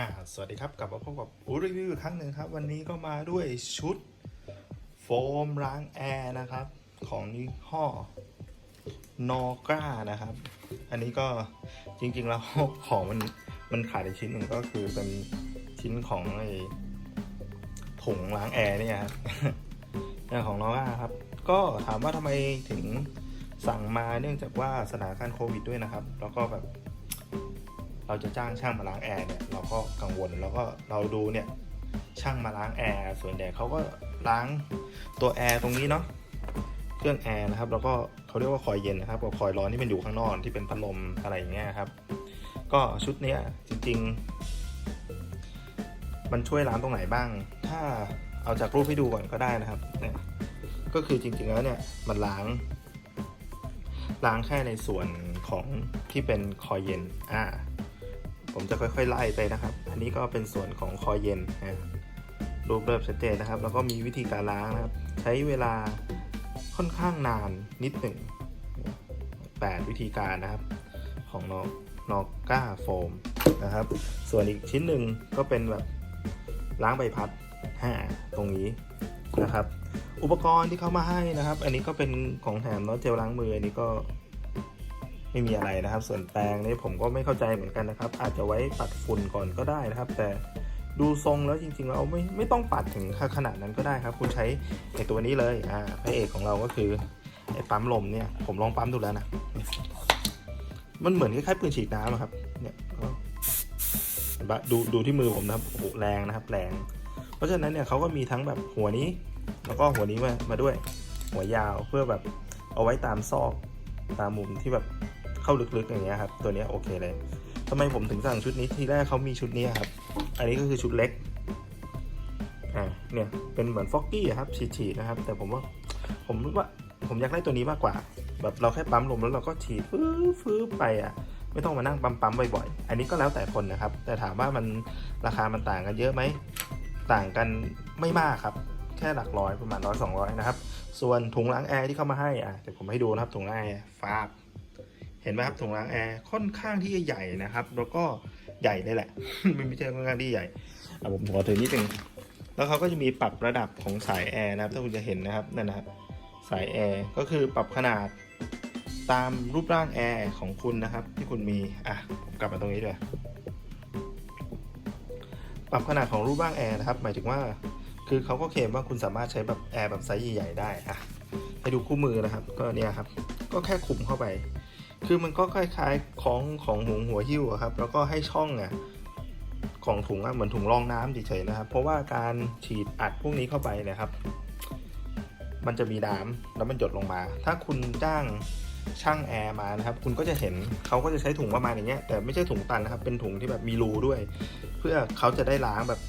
อ่าสวัสดีครับกลับมาพบกับอูรีวิวอีกครั้งหนึ่งครับ วันนี้ก็มาด้วยชุดโฟมล้างแอร์นะครับ ของยี่ห้อนอกรานะครับ อันนี้ก็จริงๆแล้วของมันมันขาดอีกชิ้นหนึ่งก็คือเป็นชิ้นของไอ้ถุงล้างแอร์เนี่ยครับของนอกราครับ ก็ถามว่าทำไมถึงสั่งมาเนื่องจากว่าสถานการณ์โควิดด้วยนะครับ แล้วก็แบบ เราจะจ้างช่างมาล้างแอร์เนี่ยเราก็กังวลแล้วก็เราดูเนี่ยช่างมาล้างแอร์ส่วนใหญ่เขาก็ล้างตัวแอร์ตรงนี้เนาะเครื่องแอร์นะครับแล้วก็เขาเรียกว่าคอยเย็นนะครับกับคอยร้อนที่มันอยู่ข้างนอกที่เป็นพัดลมอะไรอย่างเงี้ยครับ ก็ชุดเนี้ยจริง ๆ มันช่วยล้างตรงไหนบ้าง ถ้าเอาจากรูปให้ดูก่อนก็ได้นะครับเนี่ยก็คือจริงๆแล้วเนี่ยมันล้าง ล้างแค่ในส่วนของที่เป็นคอยเย็นอ่า ผมจะค่อยๆไล่ไปนะครับ อันนี้ก็เป็นส่วนของคอเย็นนะรูปเริ่มชัดเจนนะครับ แล้วก็มีวิธีการล้างนะครับ ใช้เวลาค่อนข้างนานนิดหนึ่งแปดวิธีการนะครับ ของนอกนอกก้าโฟมนะครับ ส่วนอีกชิ้นหนึ่งก็เป็นแบบล้างใบพัดห้าตรงนี้นะครับ อุปกรณ์ที่เขามาให้นะครับ อันนี้ก็เป็นของแถมเนาะเจลล้างมืออันนี้ก็ ไม่มีอะไรนะครับ ส่วนแปรงนี่ผมก็ไม่เข้าใจเหมือนกันนะครับ อาจจะไว้ปัดฝุ่นก่อนก็ได้นะครับ แต่ดูทรงแล้วจริงๆแล้วไม่ไม่ต้องปัดถึงขนาดนั้นก็ได้ครับ คุณใช้ไอตัวนี้เลยอ่าพระเอกของเราก็คือไอปั๊มลมเนี่ยผมลองปั๊มดูแล้วนะมันเหมือนคล้ายๆปืนฉีดน้ำอะครับ เนี่ยเห็นปะดูดูที่มือผมนะครับโอ้แรงนะครับแรงเพราะฉะนั้นเนี่ยเขาก็มีทั้งแบบหัวนี้ แล้วก็หัวนี้มามาด้วย หัวยาวเพื่อแบบเอาไว้ตามซอกตามมุมที่แบบ เข้าลึกๆอย่างเงี้ยครับ ตัวนี้โอเคเลยทำไมผมถึงสั่งชุดนี้ทีแรกเขามีชุดนี้ครับ อันนี้ก็คือชุดเล็กอ่าเนี่ยเป็นเหมือนฟอกกี้ครับฉีดๆนะครับ แต่ผมว่าผมว่าผมอยากได้ตัวนี้มากกว่า แบบเราแค่ปั๊มลมแล้วเราก็ฉีดฟื้อฟื้อไปอะ ไม่ต้องมานั่งปั๊มปั๊มๆบ่อยๆ อันนี้ก็แล้วแต่คนนะครับ แต่ถามว่ามันราคามันต่างกันเยอะไหมต่างกันไม่มากครับ แค่หลักร้อยประมาณร้อยสองร้อยนะครับ ส่วนถุงล้างแอร์ที่เข้ามาให้อะเดี๋ยวผมให้ดูนะครับถุงล้างแอร์ฟาบ ห็นไหมครับถุงล้างแอร์ค่อนข้างที่จะใหญ่นะครับ แล้วก็ใหญ่เลยแหละ ไม่ใช่ค่อนข้างที่ใหญ่อะผมขอถือนิดนึงแล้วเขาก็จะมีปรับระดับของสายแอร์นะครับถ้าคุณจะเห็นนะครับนั่นนะครับสายแอร์ก็คือปรับขนาดตามรูปร่างแอร์ของคุณนะครับ ที่คุณมีอะผมกลับมาตรงนี้ด้วยปรับขนาดของรูปร่างแอร์นะครับ หมายถึงว่าคือเขาก็เคลมว่าคุณสามารถใช้แบบแอร์แบบไซส์ใหญ่ๆได้อะให้ดูคู่มือนะครับ ก็เนี่ยครับ ก็แค่คุมเข้าไป คือมันก็คล้ายๆของของหุงหัวหิ้วครับ แล้วก็ให้ช่องอะของถุงอะเหมือนถุงรองน้ำเฉยๆนะครับ เพราะว่าการฉีดอัดพวกนี้เข้าไปเนะครับ มันจะมีน้ำแล้วมันหยดลงมา ถ้าคุณจ้างช่างแอร์มานะครับ คุณก็จะเห็นเขาก็จะใช้ถุงประมาณอย่างเงี้ย แต่ไม่ใช่ถุงตันนะครับ เป็นถุงที่แบบมีรูด้วย เพื่อเขาจะได้ล้างแบบ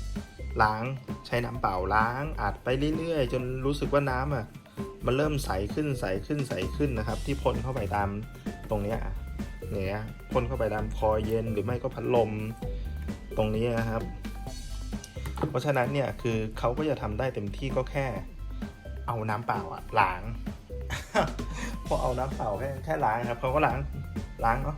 ล้างใช้น้ำเปล่าล้างอัดไปเรื่อยๆ จนรู้สึกว่าน้ำอะมันเริ่มใสขึ้นใสขึ้นใสขึ้นนะครับ ที่พ่นเข้าไปตาม ตรงเนี้ยเนี่ยพ่นเข้าไปตามคอเย็นหรือไม่ก็พัดลมตรงนี้นะครับ เพราะฉะนั้นเนี่ยคือเขาก็จะทำได้เต็มที่ก็แค่ เอาน้ำเปล่าอะล้างพอเอาน้ำเปล่าแค่แค่ล้างครับเขาก็ล้างล้างเนาะ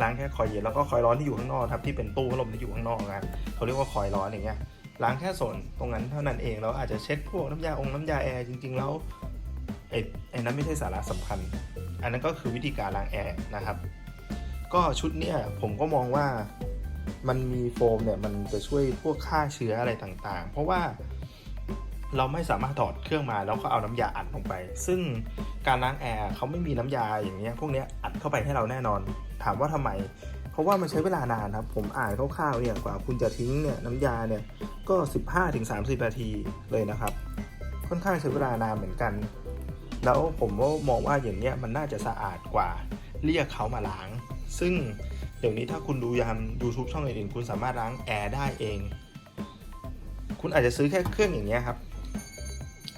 ล้างแค่คอยเย็นแล้วก็คอยร้อนที่อยู่ข้างนอกครับที่เป็นตู้พัดลมที่อยู่ข้างนอกนะเขาเรียกว่าคอยร้อนอย่างเงี้ยล้างแค่ส่วนตรงนั้นเท่านั้นเองแล้วอาจจะเช็ดพวกน้ำยาองน้ำยาแอร์จริง ๆ แล้วไอ้ไอ้นั้นไม่ใช่สาระสำคัญ อันนั้นก็คือวิธีการล้างแอร์นะครับ ก็ชุดเนี้ยผมก็มองว่ามันมีโฟมเนี่ยมันจะช่วยพวกฆ่าเชื้ออะไรต่างๆ เพราะว่าเราไม่สามารถถอดเครื่องมาแล้วก็เอาน้ำยาอัดลงไป ซึ่งการล้างแอร์เขาไม่มีน้ำยาอย่างเงี้ยพวกเนี้ยอัดเข้าไปให้เราแน่นอน ถามว่าทำไม เพราะว่ามันใช้เวลานานครับ ผมอ่านคร่าวๆเนี่ยกว่าคุณจะทิ้งเนี่ยน้ำยาเนี่ยก็ 15-30 นาทีเลยนะครับ ค่อนข้างใช้เวลานานเหมือนกัน แล้วผมก็มองว่าอย่างเนี้ยมันน่าจะสะอาดกว่าเรียกเขามาล้าง ซึ่งเดี๋ยวนี้ถ้าคุณดูยาม YouTube ช่องอื่นๆคุณสามารถล้างแอร์ได้เอง คุณอาจจะซื้อแค่เครื่องอย่างเงี้ยครับ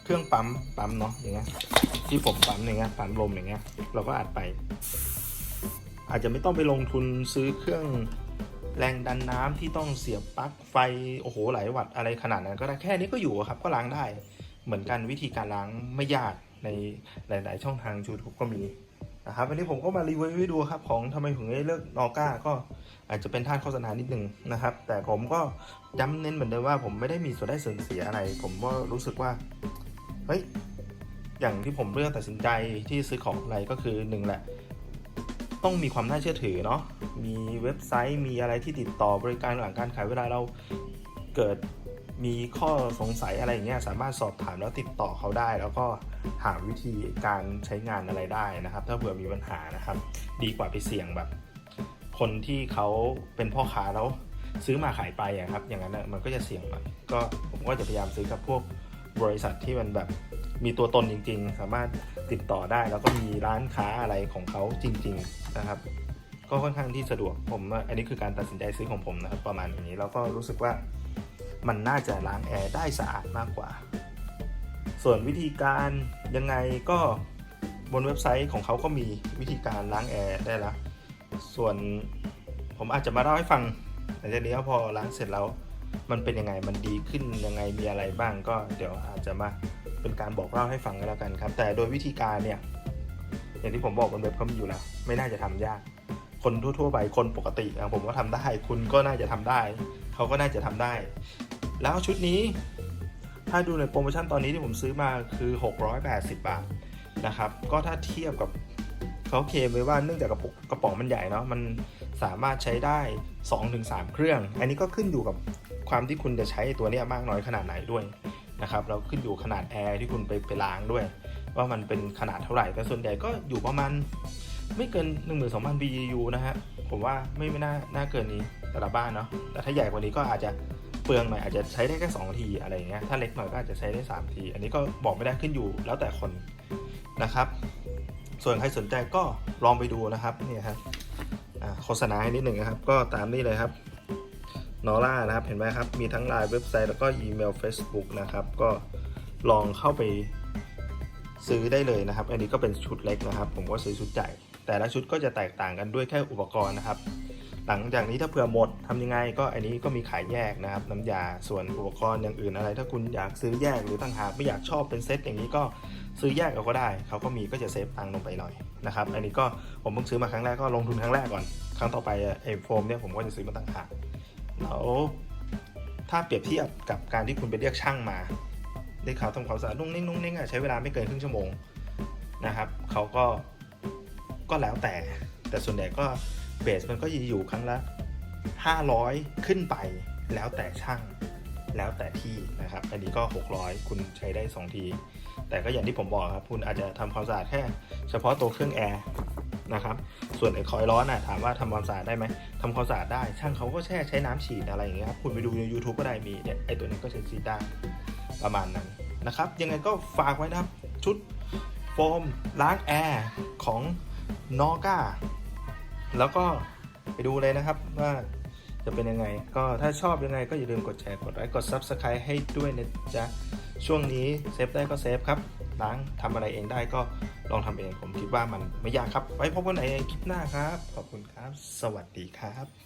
เครื่องปั๊มปั๊มเนาะอย่างเงี้ยที่ผมปั๊มอย่างเงี้ยปั๊มลมอย่างเงี้ยเราก็อัดไป อาจจะไม่ต้องไปลงทุนซื้อเครื่องแรงดันน้ำที่ต้องเสียบปลั๊กไฟโอ้โหหลายวัตต์อะไรขนาดนั้นก็ได้แค่นี้ก็อยู่ครับก็ล้างได้ เหมือนกันวิธีการล้างไม่ยาก ในหลาย ๆ ช่องทาง YouTube ก็มีนะครับวันนี้ผมก็มารีวิวให้ดูครับของทำไมถึงได้เลือกนอก้าก็อาจจะเป็นท่าโฆษณานิดนึงนะครับ แต่ผมก็ย้ำเน้นเหมือนเดิมว่าผมไม่ได้มีส่วนได้ส่วนเสียอะไร ผมก็รู้สึกว่าเฮ้ยอย่างที่ผมเลือกตัดสินใจที่ซื้อของอะไรก็คือหนึ่งแหละ ต้องมีความน่าเชื่อถือเนาะมีเว็บไซต์มีอะไรที่ติดต่อบริการหลังการขายเวลาเราเกิด มีข้อสงสัยอะไรอย่างเงี้ยสามารถสอบถามแล้วติดต่อเขาได้ แล้วก็หาวิธีการใช้งานอะไรได้นะครับ ถ้าเผื่อมีปัญหานะครับ ดีกว่าไปเสี่ยงแบบ คนที่เขาเป็นพ่อค้าแล้วซื้อมาขายไปอะครับ อย่างนั้นนะมันก็จะเสี่ยงหน่อยก็ผมก็จะพยายามซื้อกับพวกบริษัทที่มันแบบมีตัวตนจริง ๆ สามารถติดต่อได้ แล้วก็มีร้านค้าอะไรของเขาจริง ๆนะครับ ก็ค่อนข้างที่สะดวกผมอันนี้คือการตัดสินใจซื้อของผมนะครับ ประมาณนี้แล้วก็รู้สึกว่า มันน่าจะล้างแอร์ได้สะอาดมากกว่า ส่วนวิธีการยังไงก็บนเว็บไซต์ของเขาก็มีวิธีการล้างแอร์ได้ละส่วนผมอาจจะมาเล่าให้ฟังหลังจากนี้พอล้างเสร็จแล้วมันเป็นยังไงมันดีขึ้นยังไงมีอะไรบ้างก็เดี๋ยวอาจจะมาเป็นการบอกเล่าให้ฟังกันแล้วกันครับ แต่โดยวิธีการเนี่ยอย่างที่ผมบอกบนเว็บเขามีอยู่แล้ว ไม่น่าจะทำยาก คนทั่วๆไปคนปกติอะผมก็ทำได้ คุณก็น่าจะทำได้ เขาก็น่าจะทำได้ แล้วชุดนี้ ถ้าดูในโปรโมชั่นตอนนี้ที่ผมซื้อมาคือ 680 บาทนะครับ ก็ถ้าเทียบกับเขาเคลมไว้ว่าเนื่องจากกระปุกกระป๋องมันใหญ่เนาะมันสามารถใช้ได้ 2-3 เครื่อง อันนี้ก็ขึ้นอยู่กับความที่คุณจะใช้ตัวนี้มากน้อยขนาดไหนด้วยนะครับแล้วขึ้นอยู่ขนาดแอร์ที่คุณไปไปล้างด้วย ว่ามันเป็นขนาดเท่าไหร่แต่ส่วนใหญ่ก็อยู่ประมาณไม่เกิน 12,000 BTU นะฮะผมว่าไม่ไม่น่าน่าเกินนี้แต่ละบ้านเนาะแต่ถ้าใหญ่กว่านี้ก็อาจจะ เปลืองหน่อยอาจจะใช้ได้แค่2ทีอะไรอย่างเงี้ยถ้าเล็กหน่อยก็อาจจะใช้ได้3ทีอันนี้ก็บอกไม่ได้ขึ้นอยู่แล้วแต่คนนะครับ ส่วนใครสนใจก็ลองไปดูนะครับนี่ครับโฆษณาให้นิดหนึ่งนะครับ ก็ตามนี้เลยครับนอร่านะครับเห็นไหมครับมีทั้งไลน์เว็บไซต์แล้วก็อีเมล Facebook นะครับ ก็ลองเข้าไปซื้อได้เลยนะครับ อันนี้ก็เป็นชุดเล็กนะครับ ผมก็ซื้อชุดใหญ่แต่ละชุดก็จะแตกต่างกันด้วยแค่อุปกรณ์นะครับ หลังจากนี้ถ้าเผื่อหมดทำยังไงก็อันนี้ก็มีขายแยกนะครับน้ำยาส่วนอุปกรณ์อย่างอื่นอะไร ถ้าคุณอยากซื้อแยกหรือต่างหากไม่อยากชอบเป็นเซตอย่างนี้ก็ซื้อแยกเอาก็ได้ เขาก็มีก็จะเซฟตังค์ลงไปหน่อยนะครับอันนี้ก็ผมเพิ่งซื้อมาครั้งแรกก็ลงทุนครั้งแรกก่อน ครั้งต่อไปไอ้โฟมเนี่ยผมก็จะซื้อมาต่างหากแล้วถ้าเปรียบเทียบกับการที่คุณไปเรียกช่างมาได้เขาทำความสะอาดนุ่งนิ่งนุ่งนิ่งอะใช้เวลาไม่เกินครึ่งชั่วโมงนะครับเขาก็ก็แล้วแต่แต่ส่วนใหญ่ก็ เบสมันก็จะอยู่ครั้งละ 500 ขึ้นไปแล้วแต่ช่างแล้วแต่ที่นะครับ อันนี้ก็ 600 คุณใช้ได้ 2 ที แต่ก็อย่างที่ผมบอกครับ คุณอาจจะทำความสะอาดแค่เฉพาะตัวเครื่องแอร์นะครับ ส่วนไอ้คอยล์ร้อนน่ะถามว่าทำความสะอาดได้ไหมทำความสะอาดได้ ช่างเขาก็แช่ใช้น้ำฉีดอะไรอย่างเงี้ยครับ คุณไปดูใน YouTube ก็ได้มีเนี่ยไอ้ตัวนี้ก็ใช้ฉีดได้ประมาณนั้นนะครับ ยังไงก็ฝากไว้นะครับ ชุดโฟมล้างแอร์ของนอก้า แล้วก็ไปดูเลยนะครับว่าจะเป็นยังไง ก็ถ้าชอบยังไงก็อย่าลืมกดแชร์กดไลค์กด Subscribe ให้ด้วยนะจ๊ะ ช่วงนี้เซฟได้ก็เซฟครับล้างทำอะไรเองได้ก็ลองทำเองผมคิดว่ามันไม่ยากครับ ไว้พบกันในคลิปหน้าครับ ขอบคุณครับ สวัสดีครับ